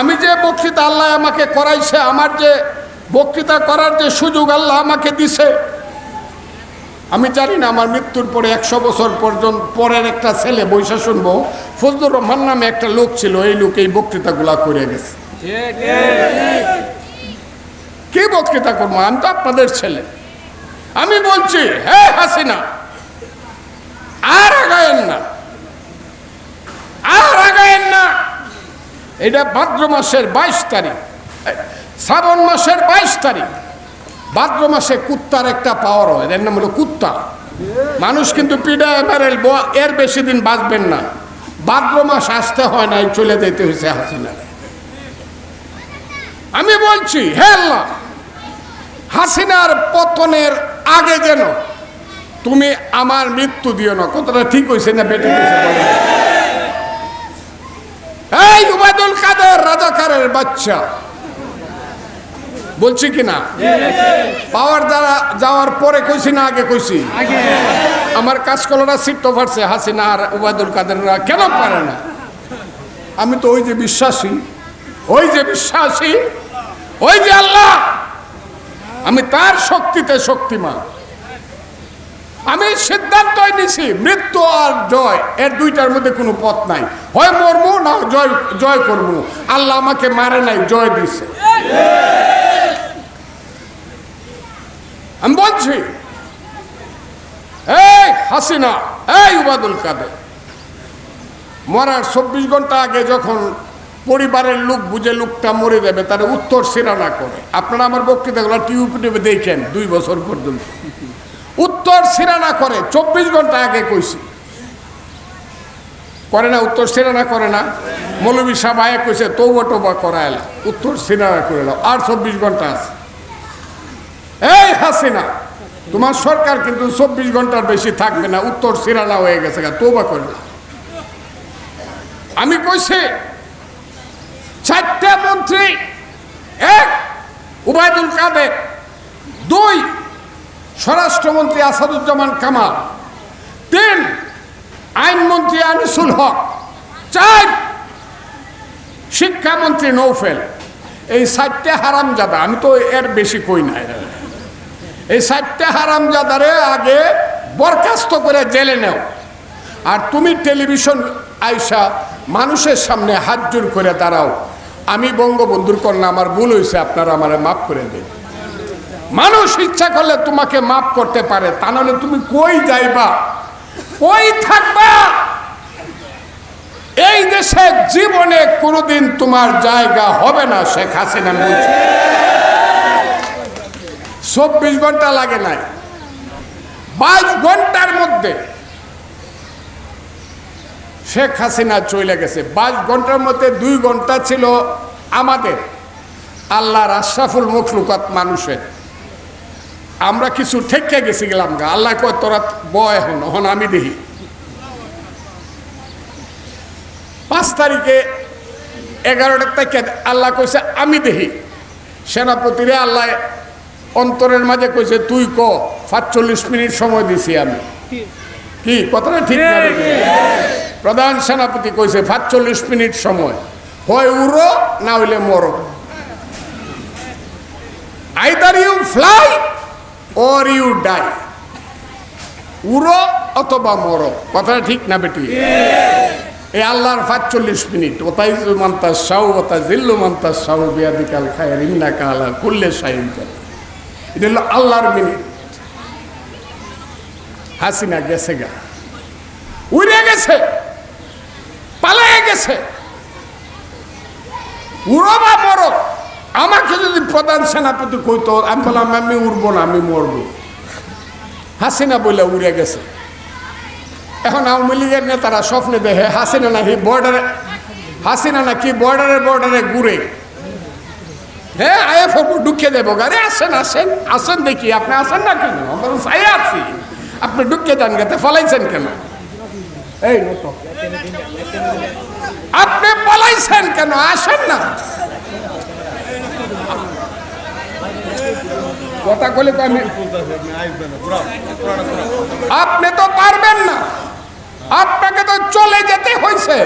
আমি যে বক্তৃতা আল্লাহ আমাকে করাইছে, আমার যে বক্তৃতা করার যে সুযোগ আল্লাহ আমাকে দিছে, আমি জানি না আমার মৃত্যুর পরে একশো বছর পর্যন্ত পরের একটা ছেলে বৈশা শুনব। ফজলুর রহমান নামে একটা লোক ছিল, এই লোক এই বক্তৃতাগুলা করে গেছে। কি বক্তৃতা করব? আমি তো আপনাদের ছেলে। আমি বলছি হ্যাঁ হাসিনা, আর আগায়েন না, আর আগায়েন না। এটা ভাদ্র মাসের বাইশ তারিখ। শ্রাবণ মাসের বাইশ তারিখ। ভাদ্র মাসে কুত্তার একটা পাওয়ার হয় এর নাম হলো কুত্তা। মানুষ কিন্তু পিডা এমআরএল এর বেশি দিন বাঁচবেন না। ভাদ্র মাস আসতে হয় না চলে যেতে হয়েছে হাসিনা আমি বলছি, হে আল্লাহ, হাসিনার পতনের আগে যেন তুমি আমার মৃত্যু দিও না। কতটা ঠিক হয়েছে না বেটে হয়েছে? এই উবায়দুল কাদের রাজাকারের বাচ্চা। বলছি কি না? পাওয়ার দ্বারা যাওয়ার পরে কইছি না, আগে কইছি। আমার কাজ কলাটা সিট ফাটছে হাসিনা আর উবায়দুল কাদেররা কেন পারে না? আমি তো ওই যে বিশ্বাসী, ওই যে বিশ্বাসী, ওই যে আল্লাহ। আমি তার শক্তিতে শক্তিমান। আমি সিদ্ধান্তই নিছি, মৃত্যু আর জয়, এর দুইটার মধ্যে কোনো পথ নাই। হয় মরমু না জয় জয় করব। আল্লাহ আমাকে মারে নাই, জয় দিছে। আমি বলছি, এই হাসিনা, এই উবাদুল কাদের, মরার চব্বিশ ঘণ্টা আগে যখন পরিবারের লোক বুঝে লোকটা মরে যাবে, তার উত্তর সিরানা করে। আপনারা আমার বক্তৃতাগুলো টিউব টিউবে দেখেন, দুই বছর পর্যন্ত। উত্তর সিরানা করে, চব্বিশ ঘণ্টা আগে কইছি। করে না, উত্তর সিরানা করে না। মৌলবী সাহেব কইছে তৌবা টোবা করা এলা উত্তর সিরানা করে এলো আর চব্বিশ ঘণ্টা আছে। এই হাসিনা, তোমার সরকার কিন্তু চব্বিশ ঘণ্টার বেশি থাকবে না, উত্তর সিরানা হয়ে গেছে তৌবা করে না আমি কইছি, চারটা মন্ত্রী, এক, উবায়দুল কাদের, দুই স্বরাষ্ট্রমন্ত্রী আসাদুজ্জামান কামাল, তিন, আইনমন্ত্রী আনিসুল হক, চার, শিক্ষামন্ত্রী নৌফেল। এই চারটে হারামজাদা, আমি তো এর বেশি কই নাই। এই চারটে হারামজাদারে আগে বরখাস্ত করে জেলে নেও। আর তুমি টেলিভিশন আইসা মানুষের সামনে হাত জোর করে দাঁড়াও। আমি বঙ্গবন্ধুর কন্যা, আমার ভুল হয়েছে আপনারা আমার মাফ করে দেন। মানুষ ইচ্ছা করলে তোমাকে মাফ করতে পারে, তা নাহলে তুমি কই যাইবা? কই থাকবা? এই দেশে জীবনে কোনোদিন তোমার জায়গা হবে না, শেখ হাসিনা বলছে। চব্বিশ ঘণ্টা লাগে নাই। বাইশ ঘণ্টার মধ্যে শেখ হাসিনা চলে গেছে। বাইশ ঘণ্টার মধ্যে দুই ঘণ্টা ছিল আমাদের, আল্লাহর আশরাফুল মখলুকাত মানুষের। আমরা কিছু ঠেকে গেছি গেলাম গা। আল্লাহ কয়, তোরা বয় এখন এখন আমি দেখি পাঁচ তারিখে এগারোটার থেকে আল্লাহ কইছে, আমি দেখি সেনাপতিরে আল্লাহ অন্তরের মাঝে কইছে, তুই ক, সাতচল্লিশ মিনিট সময় দিছি আমি। কি, কথাটা ঠিক? প্রধান সেনাপতি কইছে, সাতচল্লিশ মিনিট সময়। হয় উড়ো, না হইলে মরো। Either you fly or you die উড়ো অথবা মরো। কথাটা ঠিক না বেটি? এই আল্লাহর পাঁচচল্লিশ মিনিট। ওতাই মান্তা সাউ ওতা জিল্লু মান্তা সাউ বিয়াদিকাল খায়ের ইন্না কালা কুল্লে সাইন এটা হলো আল্লাহর মিনিট। হাসিনা গেছে গা। উড়ে গেছে। পালায়ে গেছে। উড়ো বা মরো। আমাকে যদি প্রধান সেনাপতি কইতো, আমি বললাম, আমি উড়বো না, আমি মরব। হাসিনা বলে উড়ে গেছে। এখন আওয়ামী লীগের নেতারা স্বপ্নে দেখে, হাসিনা নাকি বর্ডারে হাসিনা নাকি বর্ডারে বর্ডারে ঘুরে। হ্যাঁ আইএফ ঢুকিয়ে দেবো গাড়ি আসেন আসেন আসেন দেখি, আপনি আসেন না কেন? আমরা চাই আছি। আপনি ঢুকিয়ে যান গেতে ফলাইছেন কেন? এই আপনি পলাইছেন কেন? আসেন না। কথা তো আমি আপনি তো পারবেন না। আপনাকে তো চলে যেতে হয়েছে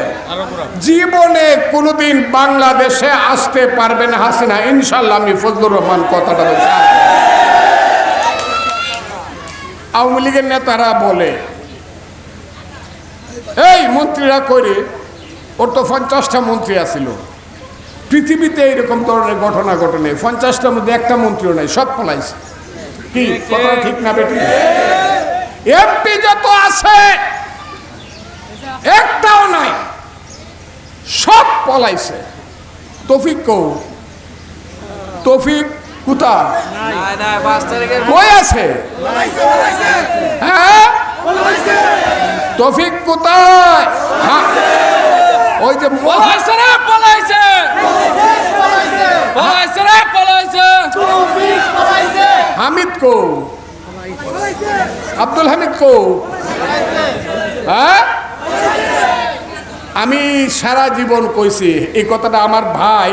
জীবনে কোনোদিন বাংলাদেশে আসতে পারবেন হাসিনা। ইনশাল্লাহ আমি ফজলুর রহমান কথাটা আওয়ামী লীগের নেতারা বলে, এই মন্ত্রীরা করে ওর তো পঞ্চাশটা মন্ত্রী আছিল। পৃথিবীতে এইরকম ধরনের ঘটনা ঘটে ঘটনে পঞ্চাশটার মধ্যে একটা মন্ত্রীও নাই সব পলাইছে কি? কথা ঠিক না বেটি? এমপি যত আছে একটাও নাই সব পলাইছে তফিক কৌ? তফিক কুতা নাই নাই কই আছে? হ্যাঁ? তফিক কোথায়? হ্যাঁ। ওই যে পলাইছে পলাইছে পলাইছে রে পলাইছে হামিদ কো আব্দুল হামিদ কো হ্যাঁ? আমি সারা জীবন কইছি, এই কথাটা আমার ভাই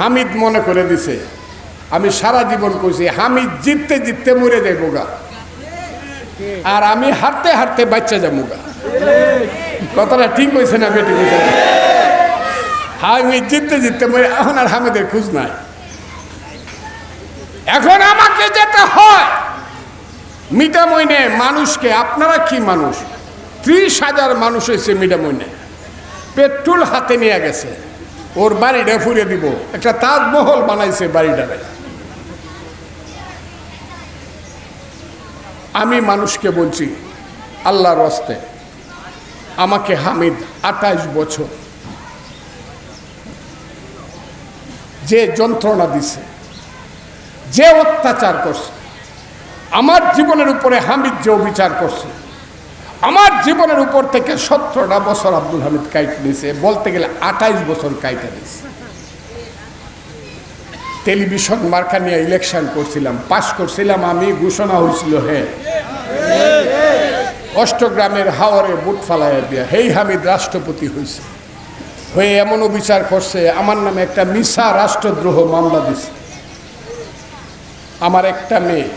হামিদ মনে করে দিছে। আমি সারা জীবন কইছি, হামিদ জিততে জিততে মরে যাইব গা। আর আমি হাঁটতে হাঁটতে বাচ্চা যাব গা। কথাটা ঠিক হয়েছে না বেটি হামিদ জিততে জিততে মরে, এখন আর হামিদের খোঁজ নাই। এখন আমাকে যেতে হয়। মিটামইনে মানুষকে, আপনারা কি মানুষ? ত্রিশ হাজার মানুষ হয়েছে মিটামইনে পেট্রোল হাতে নিয়ে গেছে। ওর বাড়িটা ফুরে দিব। একটা তাজমহল বানাইছে বাড়িটারে। আমি মানুষকে বলছি, আল্লাহর হস্তে আমাকে হামিদ আঠাশ বছর। যে যন্ত্রণা দিছে যে অত্যাচার করছে, আমার জীবনের উপরে হামিদ যে অবিচার করছে, আমার জীবনের উপর থেকে সতেরোটা বছর আব্দুল হামিদ কাইটে নিয়েছে, বলতে গেলে আঠাইশ বছর কাইটে দিয়েছে টেলিভিশন মার্কা নিয়ে ইলেকশন করছিলাম, পাশ করছিলাম আমি, ঘোষণা হয়েছিল হে। অষ্টগ্রামের হাওয়ারে বুট ফালাইয়া দিয়া, হেই হামিদ রাষ্ট্রপতি হয়েছে হয়ে এমন অবিচার করছে, আমার নামে একটা মিশা রাষ্ট্রদ্রোহ মামলা দিছে। আমার একটা মেয়ে।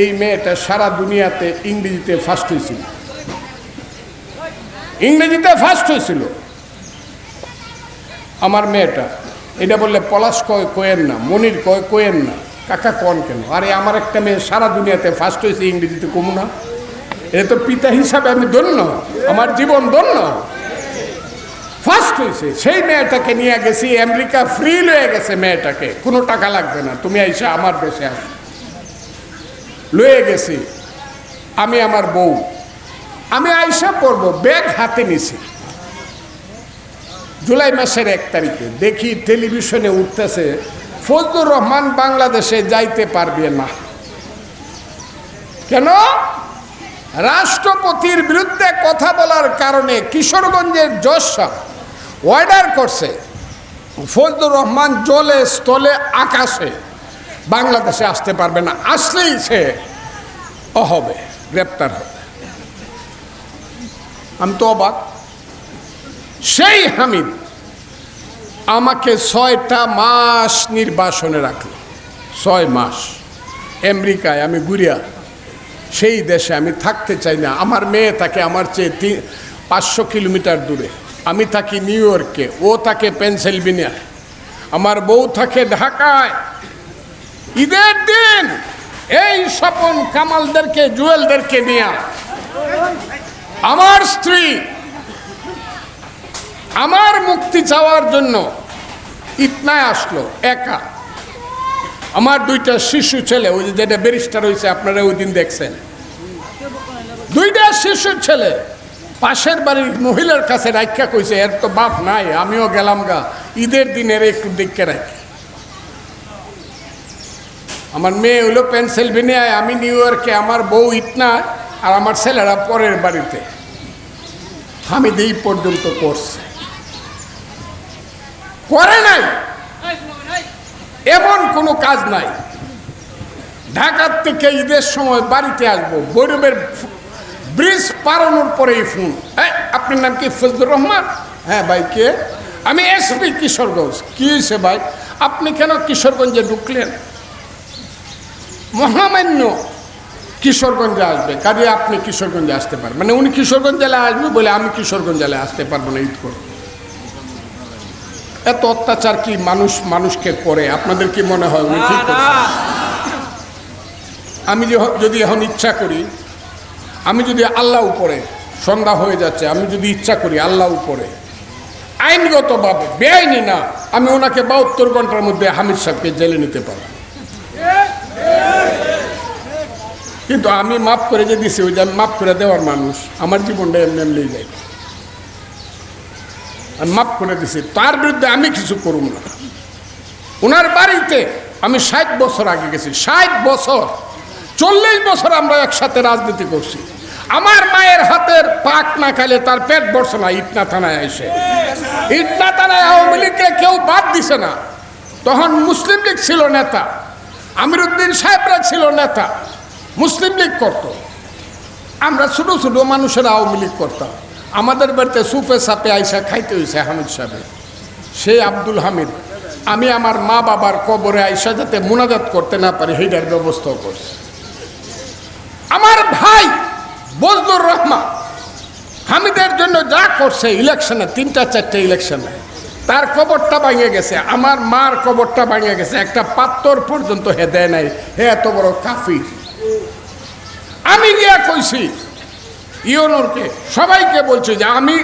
এই মেয়েটা সারা দুনিয়াতে ইংরেজিতে ফার্স্ট হয়েছিল। ইংরেজিতে ফার্স্ট হয়েছিল। আমার মেয়েটা, এটা বললে পলাশ কয় কোয়েন না, মনির কয় কোয়েন না, কাকা কন কেন? আরে আমার একটা মেয়ে সারা দুনিয়াতে ফার্স্ট হয়েছে ইংরেজিতে কমু না। এটা তো পিতা হিসাবে আমি ধন্য, আমার জীবন ধন্য। ফার্স্ট হয়েছে সেই মেয়েটাকে নিয়ে গেছি, আমেরিকা ফ্রি লয়ে গেছে মেয়েটাকে। কোনো টাকা লাগবে না, তুমি আইসা আমার দেশে আসো। লয়ে গেছি, আমি আমার বউ। আমি আইসা পড়ব, ব্যাগ হাতে নিছি। জুলাই মাসের এক তারিখে দেখি টেলিভিশনে উঠতেছে, ফজলুর রহমান বাংলাদেশে যাইতে পারবে না। কেন? রাষ্ট্রপতির বিরুদ্ধে কথা বলার কারণে কিশোরগঞ্জের জজসা অর্ডার করছে। ফজলুর রহমান জলে, স্থলে, আকাশে বাংলাদেশে আসতে পারবে না। আসলেই সে অহবে, গ্রেপ্তার হবে। আমি তো অবাক। সেই হামিদ আমাকে ছয়টা মাস নির্বাসনে রাখল। ছয় মাস। আমেরিকায় আমি ঘুরিয়া সেই দেশে আমি থাকতে চাই না। আমার মেয়ে থাকে, আমার চেয়ে তিন পাঁচশো কিলোমিটার দূরে। আমি থাকি নিউ ইয়র্কে ও থাকে পেনসিলভেনিয়া আমার বউ থাকে ঢাকায়। ঈদের দিন এই স্বপন কামালদেরকে, জুয়েলদেরকে নিয়ে আমার স্ত্রী আমার মুক্তি চাওয়ার জন্য ইতনায় আসলো, একা। আমার দুইটা শিশু ছেলে, ওই যেটা ব্যারিস্টার হয়েছে আপনারা ওই দিন দেখছেন। দুইটা শিশু ছেলে পাশের বাড়ির মহিলার কাছে রাখা কইছে, এর তো বাপ নাই, আমিও গেলাম গা। ঈদের দিনের একটু দেখে রাখি। আমার মেয়ে হলো পেনসিলভেনিয়ায়, আমি নিউ ইয়র্কে, আমার বউ ইটনা, আর আমার ছেলেরা পরের বাড়িতে। আমি এই পর্যন্ত করছে করে নাই। এমন কোনো কাজ নাই। ঢাকার থেকে ঈদের সময় বাড়িতে আসব বৈরবের ব্রিজ পারানোর পরেই ফোন। হ্যাঁ আপনার নাম কি? ফজলুর রহমান? হ্যাঁ ভাই কে? আমি এসপি কিশোরগঞ্জ। কি হয়েছে ভাই? আপনি কেন কিশোরগঞ্জে ঢুকলেন? মহামান্য কিশোরগঞ্জে আসবে। কাজে আপনি কিশোরগঞ্জে আসতে পারেন। মানে উনি কিশোরগঞ্জ জেলায় আসবে বলে আমি কিশোরগঞ্জ জেলায় আসতে পারব না ঈদ করতে এত অত্যাচার কি মানুষ মানুষকে করে? আপনাদের কি মনে হয় উনি ঠিক আমি যদি এখন ইচ্ছা করি আমি যদি আল্লাহ উপরে সন্ধ্যা হয়ে যাচ্ছে, আমি যদি ইচ্ছা করি আল্লাহ উপরে। আইনগতভাবে, বেআইনি না, আমি ওনাকে বাহাত্তর ঘণ্টার মধ্যে হামিদ সাহেবকে জেলে নিতে পারব। কিন্তু আমি মাফ করে যে দিছি, ওই যে আমি মাফ করে দেওয়ার মানুষ, আমার জীবনটা এমনি এমনি যাই আমি মাফ করে দিছি, তার বিরুদ্ধে আমি কিছু করুম না। ওনার বাড়িতে আমি ষাট বছর আগে গেছি, ষাট বছর। চল্লিশ বছর আমরা একসাথে রাজনীতি করছি। আমার মায়ের হাতের পাক না খাইলে তার পেট বসে না, ইটনা থানায় এসে ইটনা থানায় আওয়ামী লীগকে কেউ বাদ দিছে না। তখন মুসলিম লীগ ছিল নেতা আমিরুদ্দিন সাহেবরা ছিল নেতা, মুসলিম লীগ করত। আমরা ছোটো ছোটো মানুষের আওয়ামী লীগ করতাম। আমাদের বাড়িতে সুপে সাপে আইসা খাইতে হয়েছে হামিদ সাহেব। সে আব্দুল হামিদ। আমি আমার মা বাবার কবরে আইসা যাতে মুনাজাত করতে না পারি, সেইটার ব্যবস্থাও করছি। আমার ভাই বজলুর রহমান হামিদের জন্য যা করছে ইলেকশনে, তিনটা, চারটে ইলেকশনে, তার কবরটা ভাঙে গেছে, আমার মার কবরটা ভাঙে গেছে, একটা পাত্তর পর্যন্ত হে দেয় নাই, হে এত বড় কাফির। আমি গিয়া কইছি, ইউনোরকে, সবাইকে বলছি যে আমি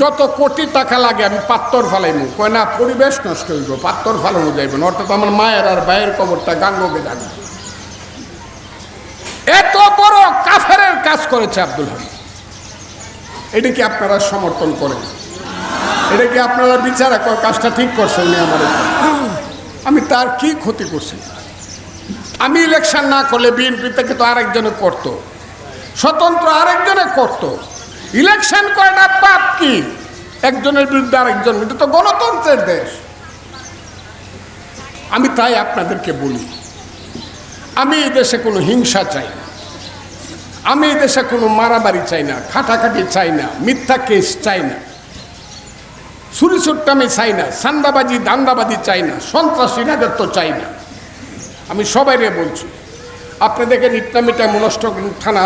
যত কোটি টাকা লাগে আমি পাত্তর ফালাইমু। কয় না, পরিবেশ নষ্ট হইব, পাত্তর ফালানো যাইব না, অর্থাৎ আমার মায়ের আর ভাইয়ের কবরটা গাঙ্গকে জানি এত বড় কাফেরের কাজ করেছে আব্দুল হামিদ। এটা কি আপনারা সমর্থন করেন? এটা কি আপনারা বিচার কাজটা ঠিক করছেন উনি আমার? আমি তার কি ক্ষতি করছি? আমি ইলেকশন না করলে বিএনপি থেকে তো আরেকজনে করত। স্বতন্ত্র আরেকজনে করত। ইলেকশন করে না পাপ কি? একজনের বিরুদ্ধে আরেকজন, এটা তো গণতন্ত্রের দেশ। আমি তাই আপনাদেরকে বলি আমি এই দেশে কোনো হিংসা চাই না। আমি এই দেশে কোনো মারামারি চাই না খাটাখাটি চাই না মিথ্যা কেস চাই না। আমি চাই না সান্দাবাজি দান্দাবাজি চাই না সন্ত্রাসী রাজত্ব চাই না। আমি সবাইরে বলছি আপনি দেখেন ইটনামিটা মনষ্ট থানা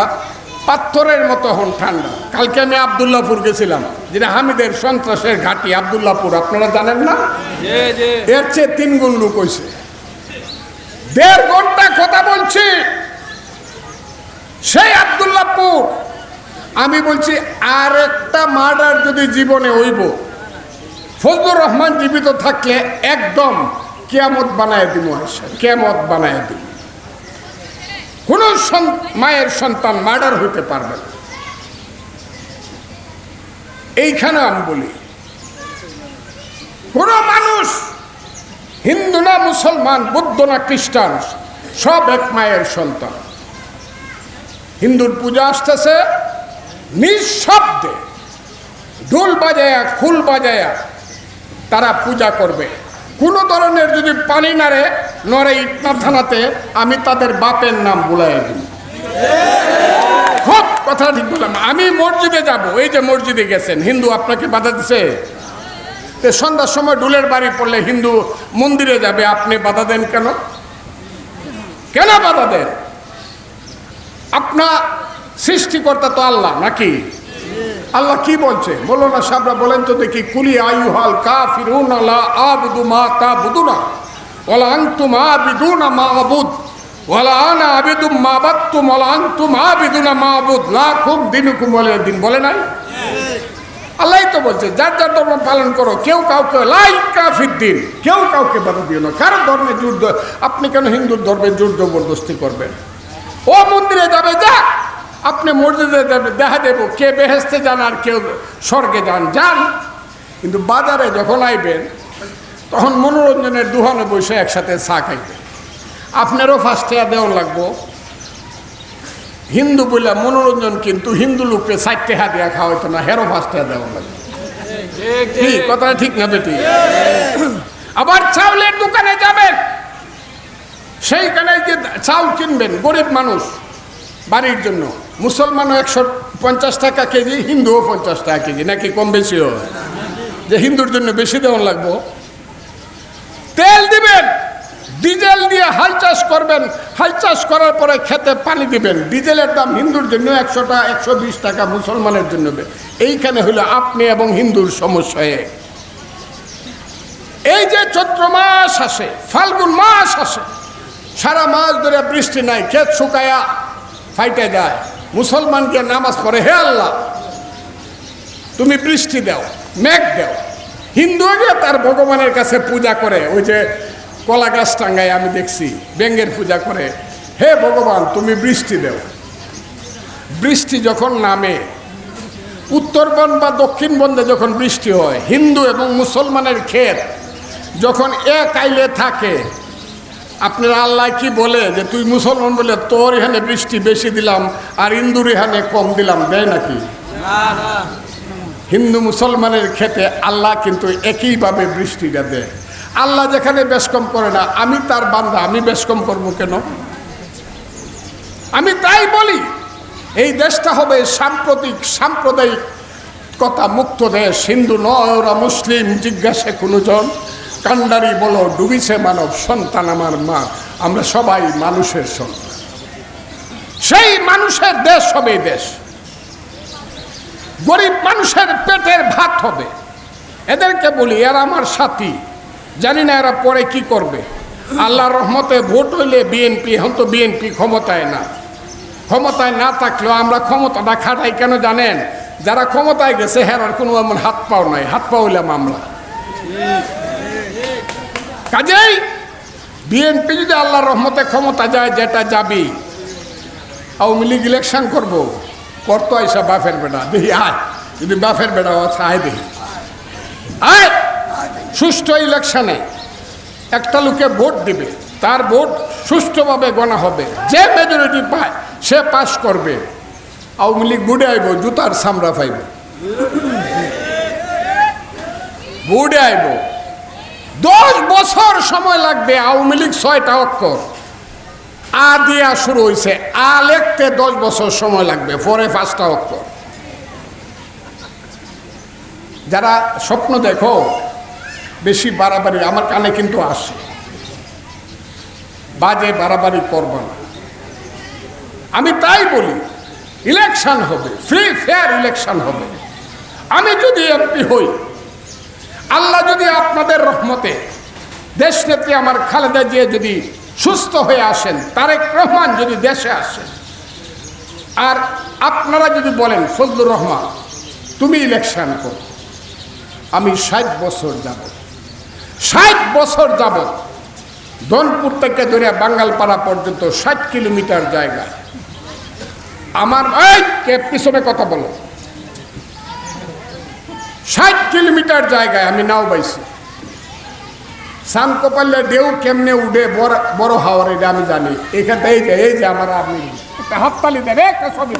পাথরের মতো হন ঠান্ডা। কালকে আমি আবদুল্লাপুর গেছিলাম যেটা হামিদের সন্ত্রাসের ঘাঁটি আবদুল্লাপুর আপনারা জানেন না? এর চেয়ে তিন গুণ লোক হয়েছে দেড় ঘণ্টা কথা বলছি। সেই আবদুল্লাপুর আমি বলছি আর একটা মার্ডার যদি জীবনে হইব, ফজলুর রহমান জীবিত থাকলে একদম কেয়ামত বানায় দিব কেয়ামত বানায় দিব। কোন মায়ের সন্তান মার্ডার হতে পারবে না। এইখানে আমি বলি, কোন মানুষ হিন্দু না মুসলমান, বৌদ্ধ না খ্রিস্টান, সব এক মায়ের সন্তান। হিন্দুর পূজা আসতেছে নিঃশব্দে। ঢোল বাজায়া, খুল বাজায়া তারা পূজা করবে। কোনো ধরনের যদি পানি নাড়ে, নড়ে ইটনা থানাতে, আমি তাদের বাপের নাম বুলাই দিই খুব কথা ঠিক বললাম। আমি মসজিদে যাব। এই যে মসজিদে গেছেন, হিন্দু আপনাকে বাধা দিছে? তো সন্ধ্যার সময় ডুলের বাড়ি পড়লে হিন্দু মন্দিরে যাবে, আপনি বাধা দেন কেন? কেন বাধা দেন? আপনার সৃষ্টিকর্তা তো আল্লাহ, নাকি? আল্লাহ কি বলছে? বলো না সাবরা বলেন তো দেখি, কুলি আয়ু হাল কাফিরুন আলা আবুদু মা তাবুদুনা, ওয়ালা আনতুম আবিদুনা মা আবুদ, ওয়ালা আনা আবিদুম মা বাত্তুম ওয়ালা আনতুম আবিদুনা মা আবুদ, লাকুম দিনুকুম ওয়ালিয়া দিন বলে নাই? আল্লাহ তো বলছে, যার যার ধর্ম পালন করো, কেউ কাউকে লাই দিন কেউ কাউকে বাধা দিও না। কারও ধর্মে দ- আপনি কেন হিন্দুর ধর্মে জোর জবরদস্তি করবেন? ও মন্দিরে যাবে, যা। আপনি মসজিদে যাবে, দেখা দেবো, কে বেহেস্তে যান আর কেউ স্বর্গে যান যান। কিন্তু বাজারে যখন আইবেন, তখন মনোরঞ্জনের দুহানে বসে একসাথে চা খাইবেন। আপনারও ফার্স্ট দেওয়া লাগবো। হিন্দু বলে মনোরঞ্জন কিন্তু হিন্দু লোককে চারটে হাত দেওয়া খাওয়া হইতো না, হেরো ইয়ার দেওয়া লাগবে ঠিক কি ঠিক না বেটি? আবার চাউলের দোকানে যাবেন, সেইখানে যে চাউল কিনবেন, গরিব মানুষ বাড়ির জন্য। মুসলমানও একশো পঞ্চাশ টাকা কেজি, হিন্দুও পঞ্চাশ টাকা কেজি, নাকি কম বেশিও? যে হিন্দুর জন্য বেশি দেওয়ান লাগবো। তেল দিবেন ডিজেল দিয়ে হাল চাষ করবেন, হাল চাষ করার পরে খেতে পানি দিবেন। ডিজেলের দাম হিন্দুর জন্য একশো টাকা একশো বিশ টাকা মুসলমানের জন্য। এইখানে হলো আপনি এবং হিন্দুর সমস্যা এক। এই যে চৈত্র মাস আসে, ফাল্গুন মাস আসে, সারা মাস ধরে বৃষ্টি নাই, ক্ষেত শুকায়া ফাইটে যায়। মুসলমানকে নামাজ পড়ে, হে আল্লাহ, তুমি বৃষ্টি দাও, মেঘ দাও। হিন্দু তার ভগবানের কাছে পূজা করে, ওই যে কলা গাছ টাঙ্গায় আমি দেখছি ব্যঙ্গের পূজা করে। হে ভগবান, তুমি বৃষ্টি দেও। বৃষ্টি যখন নামে উত্তরবন বা দক্ষিণ বন্দে যখন বৃষ্টি হয়, হিন্দু এবং মুসলমানের ক্ষেত যখন এক আইলে থাকে, আপনার আল্লাহ কি বলে যে, তুই মুসলমান বলে তোর এখানে বৃষ্টি বেশি দিলাম আর হিন্দুর এখানে কম দিলাম দেয় নাকি? হিন্দু মুসলমানের ক্ষেতে আল্লাহ কিন্তু একইভাবে বৃষ্টিটা দেয়। আল্লাহ যেখানে বেশ কম করে না, আমি তার বান্দা, আমি বেশ কম করব কেন? আমি তাই বলি, এই দেশটা হবে সাম্প্রতিক, সাম্প্রদায়িক কথা মুক্ত দেশ, হিন্দু নয়, ওরা মুসলিম, জিজ্ঞাসে কোনোজন কান্ডারি বলো, ডুবিছে মানব, সন্তান আমার মা, আমরা সবাই মানুষের সন্তান। সেই মানুষের দেশ হবে দেশ। গরিব মানুষের পেটের ভাত হবে। এদেরকে বলি, এরা আমার সাথী। জানি না এরা পরে কি করবে। আল্লাহর রহমতে ভোট হইলে বিএনপি এখন তো বিএনপি ক্ষমতায় না। ক্ষমতায় না থাকলেও আমরা ক্ষমতাটা খাটাই কেন জানেন? যারা ক্ষমতায় গেছে হেরার কোনো এমন হাত পাও নাই। হাত পা হইলাম আমরা। কাজেই বিএনপি যদি আল্লাহর রহমতে ক্ষমতা যায়, যেটা যাবি, আওয়ামী লীগ ইলেকশন করব। করতো আইসা বাফের বেটা দেখি, আয়। যদি বাফের বেটা আছে আয় দেখি। আয়! সুষ্ঠু ইলেকশনে একটা লোকে ভোট দিবে, তার ভোট সুষ্ঠুভাবে গণা হবে। যে মেজরিটি পায়, সে পাস করবে। আওয়ামী লীগ বুড়ে আইব, জুতার সামরা পাইব। বুড়ে আইব। দশ বছর সময় লাগবে আওয়ামী লীগ ছয়টা অক্ষর। আ দিয়া শুরু হয়েছে আ লিখতে দশ বছর সময় লাগবে, পরে পাঁচটা অক্ষর। যারা স্বপ্ন দেখো বেশি বাড়াবাড়ি, আমার কানে কিন্তু আসে। বাজে বাড়াবাড়ি করব না। আমি তাই বলি ইলেকশন হবে ফ্রি ফেয়ার ইলেকশন হবে। আমি যদি এমপি হই, আল্লাহ যদি আপনাদের রহমতে দেশ দেশনেত্রী আমার খালেদা জিয়া যদি সুস্থ হয়ে আসেন, তারেক রহমান যদি দেশে আসেন, আর আপনারা যদি বলেন, ফজলুর রহমান, তুমি ইলেকশন করো, আমি ষাট বছর যাব ষাট বছর যাব দনপুর থেকে ধরে বাঙ্গালপাড়া পর্যন্ত ষাট কিলোমিটার জায়গা। আমার, এই, কে পিছনে কথা বলো? ষাট কিলোমিটার জায়গায় আমি নাও পাইছি। সান কপালে ঢেউ কেমনে উঠে, বড় বড় হাওয়ার এটা আমি জানি। এখান এই যে এই যে আমার আপনি হাততালি একটা ছবি